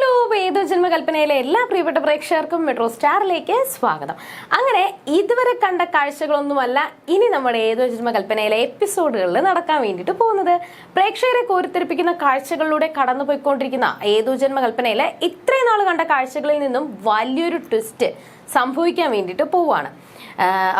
hello. ഏതോ ജന്മകൽപ്പനയിലെ എല്ലാ പ്രിയപ്പെട്ട പ്രേക്ഷകർക്കും മെട്രോ സ്റ്റാറിലേക്ക് സ്വാഗതം. അങ്ങനെ ഇതുവരെ കണ്ട കാഴ്ചകളൊന്നുമല്ല ഇനി നമ്മുടെ ഏതോ ജന്മകൽപ്പനയിലെ എപ്പിസോഡുകളിൽ നടക്കാൻ വേണ്ടിയിട്ട് പോകുന്നത്. പ്രേക്ഷകരെ കോരിത്തെറിപ്പിക്കുന്ന കാഴ്ചകളിലൂടെ കടന്നു കടന്നുപോയിക്കൊണ്ടിരിക്കുന്ന ഏതോ ജന്മകൽപ്പനയിലെ ഇത്രയും നാൾ കണ്ട കാഴ്ചകളിൽ നിന്നും വലിയൊരു ട്വിസ്റ്റ് സംഭവിക്കാൻ വേണ്ടിയിട്ട് പോവുകയാണ്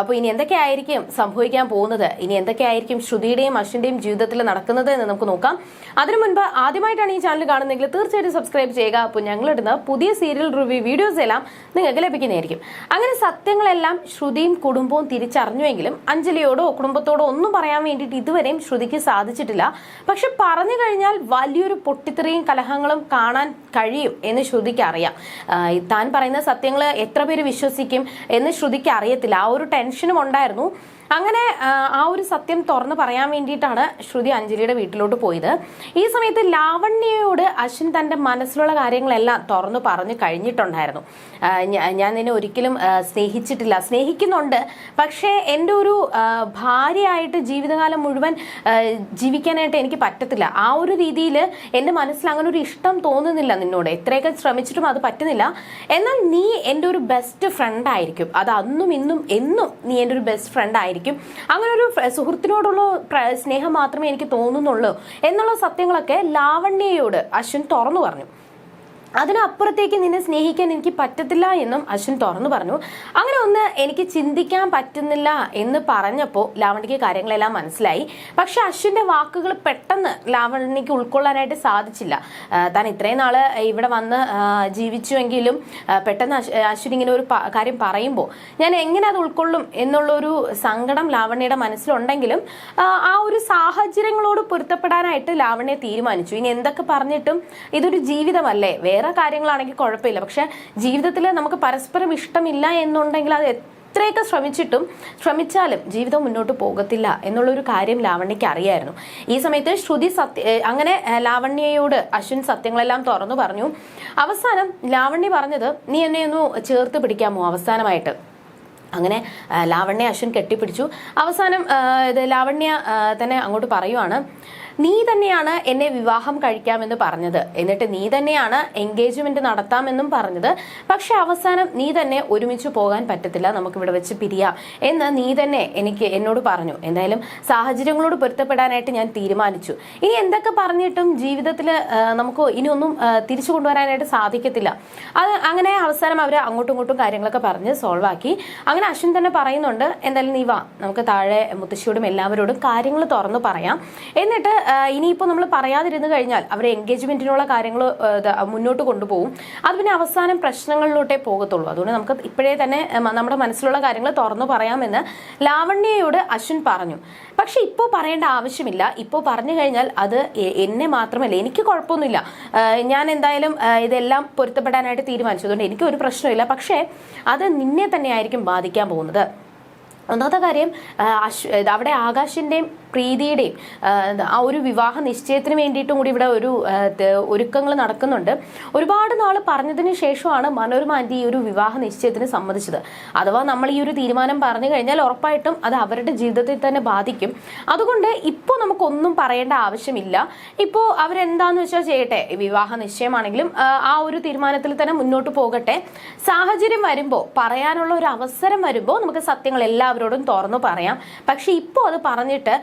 അപ്പോൾ ഇനി എന്തൊക്കെയായിരിക്കും സംഭവിക്കാൻ പോകുന്നത്? ഇനി എന്തൊക്കെയായിരിക്കും ശ്രുതിയുടെയും അശ്വിന്റെയും ജീവിതത്തിൽ നടക്കുന്നത് എന്ന് നമുക്ക് നോക്കാം. അതിനു മുൻപ് ആദ്യമായിട്ടാണ് ഈ ചാനൽ കാണുന്നതെങ്കിൽ തീർച്ചയായിട്ടും സബ്സ്ക്രൈബ് ചെയ്യുക. അപ്പോൾ ഞങ്ങളിടുന്ന പുതിയ സീരിയൽ റിവ്യൂ വീഡിയോസ് എല്ലാം നിങ്ങൾക്ക് ലഭിക്കുന്നതായിരിക്കും. അങ്ങനെ സത്യങ്ങളെല്ലാം ശ്രുതിയും കുടുംബവും തിരിച്ചറിഞ്ഞുവെങ്കിലും അഞ്ജലിയോടോ കുടുംബത്തോടോ ഒന്നും പറയാൻ വേണ്ടിയിട്ട് ഇതുവരെയും ശ്രുതിക്ക് സാധിച്ചിട്ടില്ല. പക്ഷെ പറഞ്ഞു കഴിഞ്ഞാൽ വലിയൊരു പൊട്ടിത്തെറിയും കലഹങ്ങളും കാണാൻ കഴിയും എന്ന് ശ്രുതിക്ക് അറിയാം. താൻ പറയുന്ന സത്യങ്ങൾ എത്ര പേര് വിശ്വസിക്കും എന്ന് ശ്രുതിക്ക് അറിയത്തില്ല. ആ ഒരു ടെൻഷനും ഉണ്ടായിരുന്നു. അങ്ങനെ ആ, ഒരു സത്യം തുറന്ന് പറയാൻ വേണ്ടിയിട്ടാണ് ശ്രുതി അഞ്ജലിയുടെ വീട്ടിലോട്ട് പോയത്. ഈ സമയത്ത് ലാവണ്യയോട് അശ്വിൻ തന്റെ മനസ്സിലുള്ള കാര്യങ്ങളെല്ലാം തുറന്നു പറഞ്ഞു കഴിഞ്ഞിട്ടുണ്ടായിരുന്നു. ഞാൻ നിന്നെ ഒരിക്കലും സ്നേഹിച്ചിട്ടില്ല. സ്നേഹിക്കുന്നുണ്ട്. പക്ഷേ എന്റെ ഒരു ഭാര്യയായിട്ട് ജീവിതകാലം മുഴുവൻ ജീവിക്കാനായിട്ട് എനിക്ക് പറ്റത്തില്ല. ആ ഒരു രീതിയിൽ എന്റെ മനസ്സിൽ അങ്ങനെ ഒരു ഇഷ്ടം തോന്നുന്നില്ല നിന്നോട്. എത്രയൊക്കെ ശ്രമിച്ചിട്ടും അത് പറ്റുന്നില്ല. എന്നാൽ നീ എന്റെ ഒരു ബെസ്റ്റ് ഫ്രണ്ട് ആയിരിക്കും. അത് അന്നും ഇന്നും എന്നും നീ എന്റെ ഒരു ബെസ്റ്റ് ഫ്രണ്ട് ആയിരിക്കും. അങ്ങനെ ഒരു സുഹൃത്തിനോടുള്ള സ്നേഹം മാത്രമേ എനിക്ക് തോന്നുന്നുള്ളൂ. എന്നുള്ള സത്യങ്ങളൊക്കെ ലാവണ്യയോട് അശ്വിൻ തുറന്നു പറഞ്ഞു. അതിനപ്പുറത്തേക്ക് നിന്നെ സ്നേഹിക്കാൻ എനിക്ക് പറ്റത്തില്ല എന്നും അശ്വിൻ തുറന്നു പറഞ്ഞു. അങ്ങനെ ഒന്ന് എനിക്ക് ചിന്തിക്കാൻ പറ്റുന്നില്ല എന്ന് പറഞ്ഞപ്പോൾ ലാവണ്യക്ക് കാര്യങ്ങളെല്ലാം മനസ്സിലായി. പക്ഷെ അശ്വിന്റെ വാക്കുകൾ പെട്ടെന്ന് ലാവണ്യക്ക് ഉൾക്കൊള്ളാനായിട്ട് സാധിച്ചില്ല. താൻ ഇത്രയും നാൾ ഇവിടെ വന്ന് ജീവിച്ചുവെങ്കിലും പെട്ടെന്ന് അശ്- അശ്വിൻ ഇങ്ങനെ ഒരു കാര്യം പറയുമ്പോൾ ഞാൻ എങ്ങനെ അത് ഉൾക്കൊള്ളും എന്നുള്ളൊരു സങ്കടം ലാവണിയുടെ മനസ്സിലുണ്ടെങ്കിലും ആ ഒരു സാഹചര്യങ്ങളോട് പൊരുത്തപ്പെടാനായിട്ട് ലാവണ്യ തീരുമാനിച്ചു. ഇനി എന്തൊക്കെ പറഞ്ഞിട്ടും ഇതൊരു ജീവിതമല്ലേ? വേറെ കാര്യങ്ങളാണെങ്കിൽ കുഴപ്പമില്ല. പക്ഷെ ജീവിതത്തിൽ നമുക്ക് പരസ്പരം ഇഷ്ടമില്ല എന്നുണ്ടെങ്കിൽ അത് എത്രയൊക്കെ ശ്രമിച്ചിട്ടും ശ്രമിച്ചാലും ജീവിതം മുന്നോട്ട് പോകത്തില്ല എന്നുള്ളൊരു കാര്യം ലാവണ്യക്ക് അറിയായിരുന്നു. ഈ സമയത്ത് ശ്രുതി സത്യ അങ്ങനെ ലാവണ്യയോട് അശ്വിൻ സത്യങ്ങളെല്ലാം തുറന്നു പറഞ്ഞു. അവസാനം ലാവണ്യ പറഞ്ഞത് നീ എന്നെ ഒന്ന് ചേർത്ത് പിടിക്കാമോ അവസാനമായിട്ട്? അങ്ങനെ ലാവണ്യ അശ്വിൻ കെട്ടിപ്പിടിച്ചു. അവസാനം ഇത് ലാവണ്യ തന്നെ അങ്ങോട്ട് പറയുവാണ് നീ തന്നെയാണ് എന്നെ വിവാഹം കഴിക്കാമെന്ന് പറഞ്ഞത്. എന്നിട്ട് നീ തന്നെയാണ് എൻഗേജ്മെന്റ് നടത്താമെന്നും പറഞ്ഞത്. പക്ഷെ അവസാനം നീ തന്നെ ഒരുമിച്ച് പോകാൻ പറ്റത്തില്ല. നമുക്ക് ഇവിടെ വെച്ച് പിരിയാം എന്ന് നീ തന്നെ എനിക്ക് എന്നോട് പറഞ്ഞു. എന്തായാലും സാഹചര്യങ്ങളോട് പൊരുത്തപ്പെടാനായിട്ട് ഞാൻ തീരുമാനിച്ചു. ഇനി എന്തൊക്കെ പറഞ്ഞിട്ടും ജീവിതത്തിൽ നമുക്ക് ഇനിയൊന്നും തിരിച്ചു കൊണ്ടുവരാനായിട്ട് സാധിക്കത്തില്ല. അത് അങ്ങനെ അവസാനം അവർ അങ്ങോട്ടും ഇങ്ങോട്ടും കാര്യങ്ങളൊക്കെ പറഞ്ഞ് സോൾവ് ആക്കി. അങ്ങനെ അശ്വിൻ തന്നെ പറയുന്നുണ്ട് എന്തായാലും നീ വാ. നമുക്ക് താഴെ മുത്തശ്ശിയോടും എല്ലാവരോടും കാര്യങ്ങൾ തുറന്നു പറയാം. എന്നിട്ട് ഇനിയിപ്പോൾ നമ്മൾ പറയാതിരുന്നു കഴിഞ്ഞാൽ അവർ എൻഗേജ്മെന്റിനുള്ള കാര്യങ്ങൾ മുന്നോട്ട് കൊണ്ടുപോകും അത് പിന്നെ അവസാനം പ്രശ്നങ്ങളിലോട്ടേ പോകത്തുള്ളൂ. അതുകൊണ്ട് നമുക്ക് ഇപ്പോഴേ തന്നെ നമ്മുടെ മനസ്സിലുള്ള കാര്യങ്ങൾ തുറന്നു പറയാമെന്ന് ലാവണ്യയോട് അശ്വിൻ പറഞ്ഞു. പക്ഷെ ഇപ്പോൾ പറയേണ്ട ആവശ്യമില്ല. ഇപ്പോൾ പറഞ്ഞു കഴിഞ്ഞാൽ അത് എന്നെ മാത്രമല്ല എനിക്ക് കുഴപ്പമൊന്നുമില്ല. ഞാൻ എന്തായാലും ഇതെല്ലാം പൊരുത്തപ്പെടാനായിട്ട് തീരുമാനിച്ചു. അതുകൊണ്ട് എനിക്ക് ഒരു പ്രശ്നമില്ല പക്ഷേ അത് നിന്നെ തന്നെയായിരിക്കും ബാധിക്കാൻ പോകുന്നത്. ഒന്നാമത്തെ കാര്യം അശ്വ അവിടെ ആകാശിന്റെയും പ്രീതിയുടെയും ആ, ഒരു വിവാഹ നിശ്ചയത്തിന് വേണ്ടിയിട്ടും കൂടി ഇവിടെ ഒരു ഒരുക്കങ്ങൾ നടക്കുന്നുണ്ട്. ഒരുപാട് നാൾ പറഞ്ഞതിന് ശേഷമാണ് മനോരമ ആന്റി ഈ ഒരു വിവാഹ നിശ്ചയത്തിന് സമ്മതിച്ചത്. അഥവാ നമ്മൾ ഈ ഒരു തീരുമാനം പറഞ്ഞു കഴിഞ്ഞാൽ ഉറപ്പായിട്ടും അത് അവരുടെ ജീവിതത്തിൽ തന്നെ ബാധിക്കും. അതുകൊണ്ട് ഇപ്പോൾ നമുക്കൊന്നും പറയേണ്ട ആവശ്യമില്ല. ഇപ്പോൾ അവരെന്താന്ന് വെച്ചാൽ ചെയ്യട്ടെ? വിവാഹ നിശ്ചയമാണെങ്കിലും ആ, ഒരു തീരുമാനത്തിൽ തന്നെ മുന്നോട്ട് പോകട്ടെ. സാഹചര്യം വരുമ്പോൾ പറയാനുള്ള ഒരു അവസരം വരുമ്പോൾ നമുക്ക് സത്യങ്ങൾ എല്ലാവരോടും തുറന്നു പറയാം. പക്ഷേ ഇപ്പോൾ അത് പറഞ്ഞിട്ട്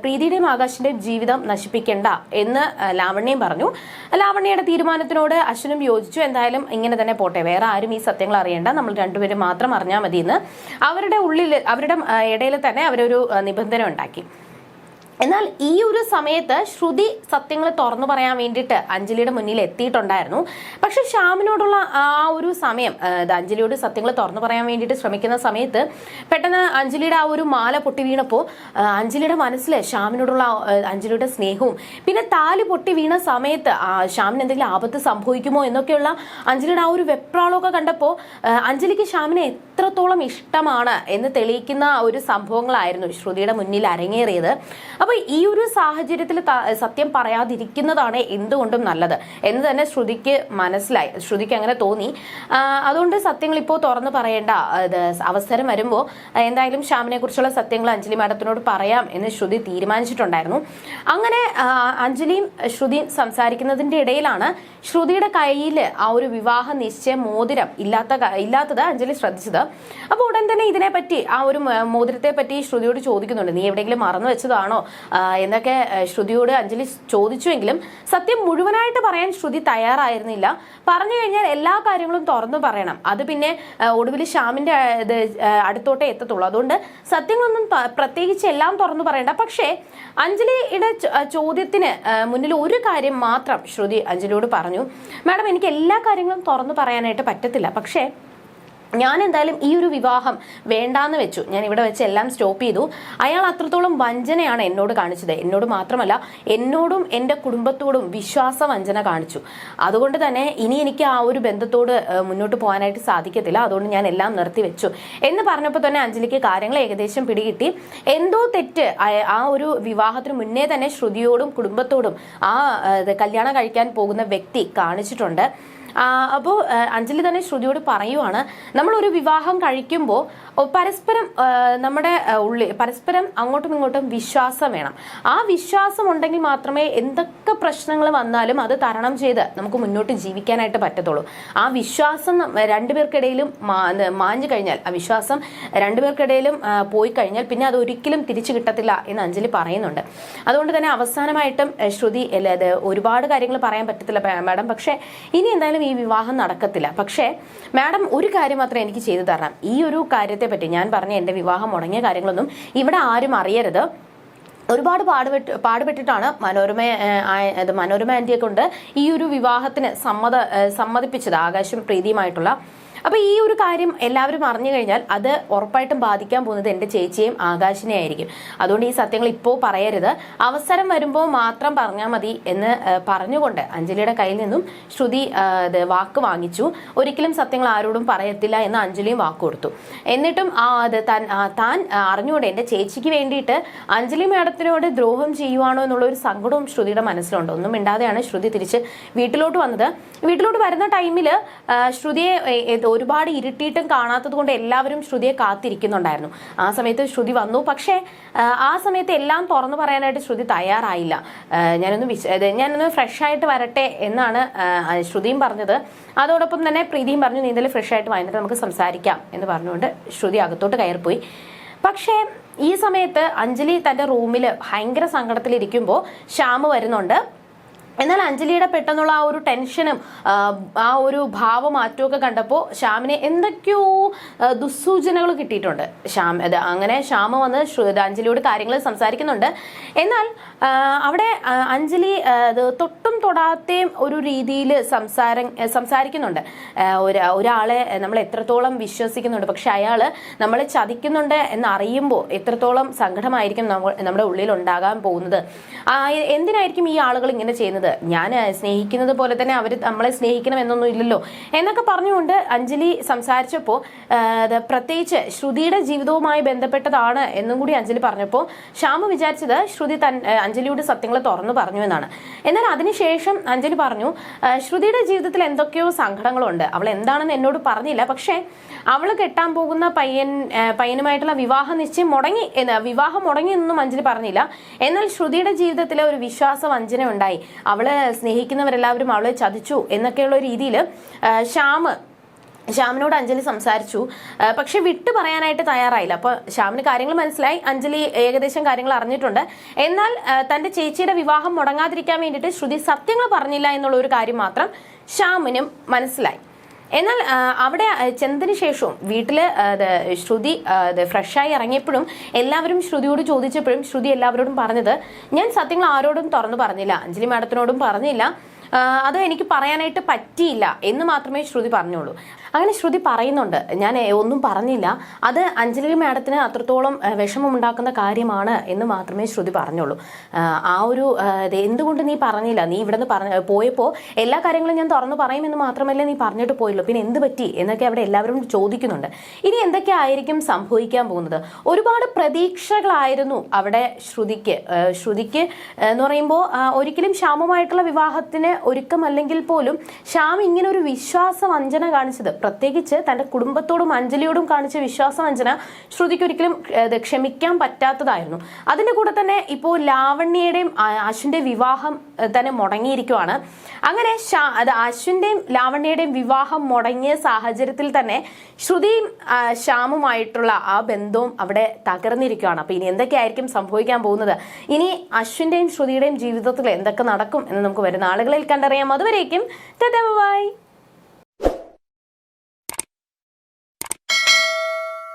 പ്രീതിയുടെയും ആകാശിന്റെയും ജീവിതം നശിപ്പിക്കേണ്ട എന്ന് ലാവണ്യം പറഞ്ഞു. ലാവണ്യയുടെ തീരുമാനത്തിനോട് അശ്വനും യോജിച്ചു. എന്തായാലും ഇങ്ങനെ തന്നെ പോട്ടെ. വേറെ ആരും ഈ സത്യങ്ങൾ അറിയേണ്ട. നമ്മൾ രണ്ടുപേരും മാത്രം അറിഞ്ഞാൽ മതി എന്ന് അവരുടെ ഉള്ളിൽ അവരുടെ ഇടയിൽ തന്നെ അവരൊരു നിബന്ധന ഉണ്ടാക്കി. എന്നാൽ ഈ ഒരു സമയത്ത് ശ്രുതി സത്യങ്ങൾ തുറന്നു പറയാൻ വേണ്ടിയിട്ട് അഞ്ജലിയുടെ മുന്നിൽ എത്തിയിട്ടുണ്ടായിരുന്നു. പക്ഷെ ശ്യാമിനോടുള്ള ആ ഒരു സമയം അഞ്ജലിയോട് സത്യങ്ങൾ തുറന്നു പറയാൻ വേണ്ടിയിട്ട് ശ്രമിക്കുന്ന സമയത്ത് പെട്ടെന്ന് അഞ്ജലിയുടെ ആ ഒരു മാല പൊട്ടി വീണപ്പോൾ അഞ്ജലിയുടെ മനസ്സിൽ ശ്യാമിനോടുള്ള അഞ്ജലിയുടെ സ്നേഹവും പിന്നെ താലി പൊട്ടി വീണ സമയത്ത് ശ്യാമിന് എന്തെങ്കിലും ആപത്ത് സംഭവിക്കുമോ എന്നൊക്കെയുള്ള അഞ്ജലിയുടെ ആ ഒരു വെപ്രാളമൊക്കെ കണ്ടപ്പോൾ അഞ്ജലിക്ക് ശ്യാമിനെ എത്രത്തോളം ഇഷ്ടമാണ് എന്ന് തെളിയിക്കുന്ന ഒരു സംഭവങ്ങളായിരുന്നു ശ്രുതിയുടെ മുന്നിൽ അരങ്ങേറിയത്. അപ്പോൾ ഈ ഒരു സാഹചര്യത്തിൽ സത്യം പറയാതിരിക്കുന്നതാണ് എന്തുകൊണ്ടും നല്ലത്. എന്ന് തന്നെ ശ്രുതിക്ക് മനസ്സിലായി. ശ്രുതിക്ക് അങ്ങനെ തോന്നി. അതുകൊണ്ട് സത്യങ്ങൾ ഇപ്പോൾ തുറന്നു പറയേണ്ട അവസരം വരുമ്പോൾ എന്തായാലും ശ്യാമിനെ കുറിച്ചുള്ള സത്യങ്ങൾ അഞ്ജലി മാഡത്തിനോട് പറയാം എന്ന് ശ്രുതി തീരുമാനിച്ചിട്ടുണ്ടായിരുന്നു. അങ്ങനെ അഞ്ജലിയും ശ്രുതിയും സംസാരിക്കുന്നതിന്റെ ഇടയിലാണ് ശ്രുതിയുടെ കയ്യിൽ ആ ഒരു വിവാഹ നിശ്ചയ മോതിരം ഇല്ലാത്ത ഇല്ലാത്തത് അഞ്ജലി ശ്രദ്ധിച്ചത്. അപ്പോൾ ഉടൻ തന്നെ ഇതിനെപ്പറ്റി ആ ഒരു മോതിരത്തെ പറ്റി ശ്രുതിയോട് ചോദിക്കുന്നുണ്ട്. നീ എവിടെയെങ്കിലും മറന്നു വെച്ചതാണോ എന്നൊക്കെ ശ്രുതിയോട് അഞ്ജലി ചോദിച്ചുവെങ്കിലും സത്യം മുഴുവനായിട്ട് പറയാൻ ശ്രുതി തയ്യാറായിരുന്നില്ല. പറഞ്ഞു കഴിഞ്ഞാൽ എല്ലാ കാര്യങ്ങളും തുറന്നു പറയണം. അത് പിന്നെ ഒടുവിൽ ശ്യാമിന്റെ ഇത് അടുത്തോട്ടേ എത്തത്തുള്ളൂ. അതുകൊണ്ട് സത്യങ്ങളൊന്നും പ്രത്യേകിച്ച് എല്ലാം തുറന്നു പറയണ്ട. പക്ഷേ അഞ്ജലിയുടെ ചോദ്യത്തിന് മുന്നിൽ ഒരു കാര്യം മാത്രം ശ്രുതി അഞ്ജലിയോട് പറഞ്ഞു. മാഡം എനിക്ക് എല്ലാ കാര്യങ്ങളും തുറന്നു പറയാനായിട്ട് പറ്റത്തില്ല. പക്ഷേ ഞാൻ എന്തായാലും ഈ ഒരു വിവാഹം വേണ്ടാന്ന് വെച്ചു. ഞാൻ ഇവിടെ വെച്ച് എല്ലാം സ്റ്റോപ്പ് ചെയ്തു. അയാൾ അത്രത്തോളം വഞ്ചനയാണ് എന്നോട് കാണിച്ചത്. എന്നോട് മാത്രമല്ല എന്നോടും എന്റെ കുടുംബത്തോടും വിശ്വാസ വഞ്ചന കാണിച്ചു. അതുകൊണ്ട് തന്നെ ഇനി എനിക്ക് ആ ഒരു ബന്ധത്തോട് മുന്നോട്ട് പോകാനായിട്ട് സാധിക്കത്തില്ല. അതുകൊണ്ട് ഞാൻ എല്ലാം നിർത്തി വെച്ചു. എന്ന് പറഞ്ഞപ്പോൾ തന്നെ അഞ്ജലിക്ക് കാര്യങ്ങൾ ഏകദേശം പിടികിട്ടി. എന്തോ തെറ്റ് ആ ഒരു വിവാഹത്തിന് മുന്നേ തന്നെ ശ്രുതിയോടും കുടുംബത്തോടും ആ കല്യാണം കഴിക്കാൻ പോകുന്ന വ്യക്തി കാണിച്ചിട്ടുണ്ട്. അപ്പോൾ അഞ്ജലി തന്നെ ശ്രുതിയോട് പറയുവാണ് നമ്മൾ ഒരു വിവാഹം കഴിക്കുമ്പോൾ പരസ്പരം നമ്മുടെ ഉള്ളിൽ പരസ്പരം അങ്ങോട്ടും ഇങ്ങോട്ടും വിശ്വാസം വേണം. ആ വിശ്വാസം ഉണ്ടെങ്കിൽ മാത്രമേ എന്തൊക്കെ പ്രശ്നങ്ങൾ വന്നാലും അത് തരണം ചെയ്ത് നമുക്ക് മുന്നോട്ട് ജീവിക്കാനായിട്ട് പറ്റത്തുള്ളൂ. ആ വിശ്വാസം രണ്ടുപേർക്കിടയിലും മാഞ്ഞു കഴിഞ്ഞാൽ ആ വിശ്വാസം രണ്ടുപേർക്കിടയിലും പോയി കഴിഞ്ഞാൽ പിന്നെ അത് ഒരിക്കലും തിരിച്ചു കിട്ടത്തില്ല എന്ന് അഞ്ജലി പറയുന്നുണ്ട്. അതുകൊണ്ട് തന്നെ അവസാനമായിട്ടും ശ്രുതി ഒരുപാട് കാര്യങ്ങൾ പറയാൻ പറ്റത്തില്ല മാഡം. പക്ഷേ ഇനി എന്തായാലും ഈ വിവാഹം നടക്കത്തില്ല. പക്ഷേ മാഡം ഒരു കാര്യം മാത്രമേ എനിക്ക് ചെയ്തു തരണം. ഈ ഒരു കാര്യത്തെ പറ്റി ഞാൻ പറഞ്ഞ എന്റെ വിവാഹം മുടങ്ങിയ കാര്യങ്ങളൊന്നും ഇവിടെ ആരും അറിയരുത്. ഒരുപാട് പാടുപെട്ട് പാടുപെട്ടിട്ടാണ് മനോരമ അത് മനോരമ ആന്റിയെ കൊണ്ട് ഈ ഒരു വിവാഹത്തിന് സമ്മത സമ്മതിപ്പിച്ചത്. ആകാശം പ്രീതിയുമായിട്ടുള്ള അപ്പൊ ഈ ഒരു കാര്യം എല്ലാവരും അറിഞ്ഞു കഴിഞ്ഞാൽ അത് ഉറപ്പായിട്ടും ബാധിക്കാൻ പോകുന്നത് എന്റെ ചേച്ചിയെയും ആകാശിനെ ആയിരിക്കും അതുകൊണ്ട് ഈ സത്യങ്ങൾ ഇപ്പോൾ പറയരുത്. അവസരം വരുമ്പോൾ മാത്രം പറഞ്ഞാൽ മതി എന്ന് പറഞ്ഞുകൊണ്ട് അഞ്ജലിയുടെ കയ്യിൽ നിന്നും ശ്രുതി വാക്ക് വാങ്ങിച്ചു. ഒരിക്കലും സത്യങ്ങൾ ആരോടും പറയത്തില്ല എന്ന് അഞ്ജലിയും വാക്ക് കൊടുത്തു. എന്നിട്ടും അത് താൻ താൻ അറിഞ്ഞുകൊണ്ട് എന്റെ ചേച്ചിക്ക് വേണ്ടിയിട്ട് അഞ്ജലി മാഡത്തിനോട് ദ്രോഹം ചെയ്യുവാണോ എന്നുള്ള ഒരു സങ്കടവും ശ്രുതിയുടെ മനസ്സിലുണ്ട്. ഒന്നും മിണ്ടാതെയാണ് ശ്രുതി തിരിച്ച് വീട്ടിലോട്ട് വന്നത്. വീട്ടിലോട്ട് വരുന്ന ടൈമിൽ ശ്രുതിയെ ഒരുപാട് ഇരുട്ടിയിട്ടും കാണാത്തത് കൊണ്ട് എല്ലാവരും ശ്രുതിയെ കാത്തിരിക്കുന്നുണ്ടായിരുന്നു. ആ സമയത്ത് ശ്രുതി വന്നു. പക്ഷേ ആ, സമയത്ത് എല്ലാം തുറന്നു പറയാനായിട്ട് ശ്രുതി തയ്യാറായില്ല. ഞാനൊന്ന് വിശ ഞാനൊന്ന് ഫ്രഷ് ആയിട്ട് വരട്ടെ എന്നാണ് ശ്രുതിയും പറഞ്ഞത്. അതോടൊപ്പം തന്നെ പ്രീതിയും പറഞ്ഞു നീ ഫ്രഷ് ആയിട്ട് വന്നിട്ട് നമുക്ക് സംസാരിക്കാം എന്ന് പറഞ്ഞുകൊണ്ട് ശ്രുതി അകത്തോട്ട് കയറിപ്പോയി. പക്ഷേ ഈ സമയത്ത് അഞ്ജലി തന്റെ റൂമിൽ ഭയങ്കര സങ്കടത്തിലിരിക്കുമ്പോൾ ശ്യാമ് വരുന്നുണ്ട്. എന്നാൽ അഞ്ജലിയുടെ പെട്ടെന്നുള്ള ആ ഒരു ടെൻഷനും ആ, ഒരു ഭാവമാറ്റമൊക്കെ കണ്ടപ്പോൾ ശ്യാമിനെ എന്തൊക്കെയോ ദുസ്സൂചനകൾ കിട്ടിയിട്ടുണ്ട്. ശ്യാം അങ്ങനെ ശ്യാമ വന്ന് അഞ്ജലിയോട് കാര്യങ്ങൾ സംസാരിക്കുന്നുണ്ട്. എന്നാൽ അവിടെ അഞ്ജലി തൊട്ടും തൊടാത്തെയും ഒരു രീതിയിൽ സംസാരം സംസാരിക്കുന്നുണ്ട്. ഒരാളെ നമ്മൾ എത്രത്തോളം വിശ്വസിക്കുന്നുണ്ട് പക്ഷെ അയാൾ നമ്മളെ ചതിക്കുന്നുണ്ട് എന്നറിയുമ്പോൾ എത്രത്തോളം സങ്കടമായിരിക്കും നമ്മുടെ ഉള്ളിൽ ഉണ്ടാകാൻ പോകുന്നത്. എന്തിനായിരിക്കും ഈ ആളുകൾ ഇങ്ങനെ ചെയ്യുന്നത്? ഞാൻ സ്നേഹിക്കുന്നത് പോലെ തന്നെ അവർ നമ്മളെ സ്നേഹിക്കണം എന്നൊന്നും ഇല്ലല്ലോ. എന്നൊക്കെ പറഞ്ഞുകൊണ്ട് അഞ്ജലി സംസാരിച്ചപ്പോൾ പ്രത്യേകിച്ച് ശ്രുതിയുടെ ജീവിതവുമായി ബന്ധപ്പെട്ടതാണ് എന്നും കൂടി അഞ്ജലി പറഞ്ഞപ്പോൾ ശ്യാമ വിചാരിച്ചത് ശ്രുതി തൻ അഞ്ജലിയുടെ സത്യങ്ങൾ തുറന്നു പറഞ്ഞു എന്നാണ്. എന്നാൽ അതിനുശേഷം അഞ്ജലി പറഞ്ഞു ശ്രുതിയുടെ ജീവിതത്തിൽ എന്തൊക്കെയോ സങ്കടങ്ങളുണ്ട്. അവൾ എന്താണെന്ന് എന്നോട് പറഞ്ഞില്ല. പക്ഷേ അവൾ കെട്ടാൻ പോകുന്ന പയ്യൻ പയ്യനുമായിട്ടുള്ള വിവാഹ നിശ്ചയം മുടങ്ങി വിവാഹം മുടങ്ങി എന്നൊന്നും അഞ്ജലി പറഞ്ഞില്ല. എന്നാൽ ശ്രുതിയുടെ ജീവിതത്തിലെ ഒരു വിശ്വാസ വഞ്ചന ഉണ്ടായി അവൾ സ്നേഹിക്കുന്നവരെല്ലാവരും അവളെ ചതിച്ചു എന്നൊക്കെയുള്ള രീതിയിൽ ശ്യാമ് ശ്യാമിനോട് അഞ്ജലി സംസാരിച്ചു. പക്ഷെ വിട്ടു പറയാനായിട്ട് തയ്യാറായില്ല. അപ്പോൾ ശ്യാമിന് കാര്യങ്ങൾ മനസ്സിലായി. അഞ്ജലി ഏകദേശം കാര്യങ്ങൾ അറിഞ്ഞിട്ടുണ്ട്. എന്നാൽ തന്റെ ചേച്ചിയുടെ വിവാഹം മുടങ്ങാതിരിക്കാൻ വേണ്ടിയിട്ട് ശ്രുതി സത്യങ്ങൾ പറഞ്ഞില്ല എന്നുള്ള ഒരു കാര്യം മാത്രം ശ്യാമിനും മനസ്സിലായി. എന്നാൽ അവിടെ ചെന്നതിന് ശേഷവും വീട്ടിൽ ശ്രുതി ഫ്രഷായി ഇറങ്ങിയപ്പോഴും എല്ലാവരും ശ്രുതിയോട് ചോദിച്ചപ്പോഴും ശ്രുതി എല്ലാവരോടും പറഞ്ഞത് ഞാൻ സത്യങ്ങൾ ആരോടും തുറന്നു പറഞ്ഞില്ല. അഞ്ജലി മാഡത്തിനോടും പറഞ്ഞില്ല. അത് എനിക്ക് പറയാനായിട്ട് പറ്റിയില്ല എന്ന് മാത്രമേ ശ്രുതി പറഞ്ഞുള്ളൂ. അങ്ങനെ ശ്രുതി പറയുന്നുണ്ട് ഞാൻ ഒന്നും പറഞ്ഞില്ല. അത് അഞ്ജലി മാഡത്തിന് അത്രത്തോളം വിഷമമുണ്ടാക്കുന്ന കാര്യമാണ് എന്ന് മാത്രമേ ശ്രുതി പറഞ്ഞുള്ളൂ. ആ, ആ ഒരു എന്തുകൊണ്ട് നീ പറഞ്ഞില്ല? നീ ഇവിടെ നിന്ന് പറഞ്ഞ പോയപ്പോൾ എല്ലാ കാര്യങ്ങളും ഞാൻ തുറന്നു പറയുമെന്ന് മാത്രമല്ലേ നീ പറഞ്ഞിട്ട് പോയല്ലോ പിന്നെ എന്ത് പറ്റി? എന്നൊക്കെ അവിടെ എല്ലാവരും ചോദിക്കുന്നുണ്ട്. ഇനി എന്തൊക്കെ ആയിരിക്കും സംഭവിക്കാൻ പോകുന്നത്? ഒരുപാട് പ്രതീക്ഷകളായിരുന്നു അവിടെ ശ്രുതിക്ക്. ശ്രുതിക്ക് എന്ന് പറയുമ്പോൾ ഒരിക്കലും ശാമമായിട്ടുള്ള വിവാഹത്തിന് ഒരുക്കമല്ലെങ്കിൽ പോലും ശ്യാം ഇങ്ങനെ ഒരു വിശ്വാസ വഞ്ചന കാണിച്ചത്. പ്രത്യേകിച്ച് തന്റെ കുടുംബത്തോടും അഞ്ജലിയോടും കാണിച്ച വിശ്വാസ വഞ്ചന ശ്രുതിക്ക് ഒരിക്കലും ക്ഷമിക്കാൻ പറ്റാത്തതായിരുന്നു. അതിന്റെ കൂടെ തന്നെ ഇപ്പോൾ ലാവണ്യയുടെയും അശ്വിന്റെ വിവാഹം തന്നെ മുടങ്ങിയിരിക്കുവാണ്. അങ്ങനെ അത് അശ്വിന്റെയും ലാവണ്യയുടെയും വിവാഹം മുടങ്ങിയ സാഹചര്യത്തിൽ തന്നെ ശ്രുതിയും ശ്യാമുമായിട്ടുള്ള ആ ബന്ധവും അവിടെ തകർന്നിരിക്കുകയാണ് അപ്പൊ ഇനി എന്തൊക്കെയായിരിക്കും സംഭവിക്കാൻ പോകുന്നത്? ഇനി അശ്വിന്റെയും ശ്രുതിയുടെയും ജീവിതത്തിൽ എന്തൊക്കെ നടക്കും എന്ന് നമുക്ക് വരുന്ന ആളുകളിൽ കണ്ടറിയാം. അതുവരേക്കും ബൈ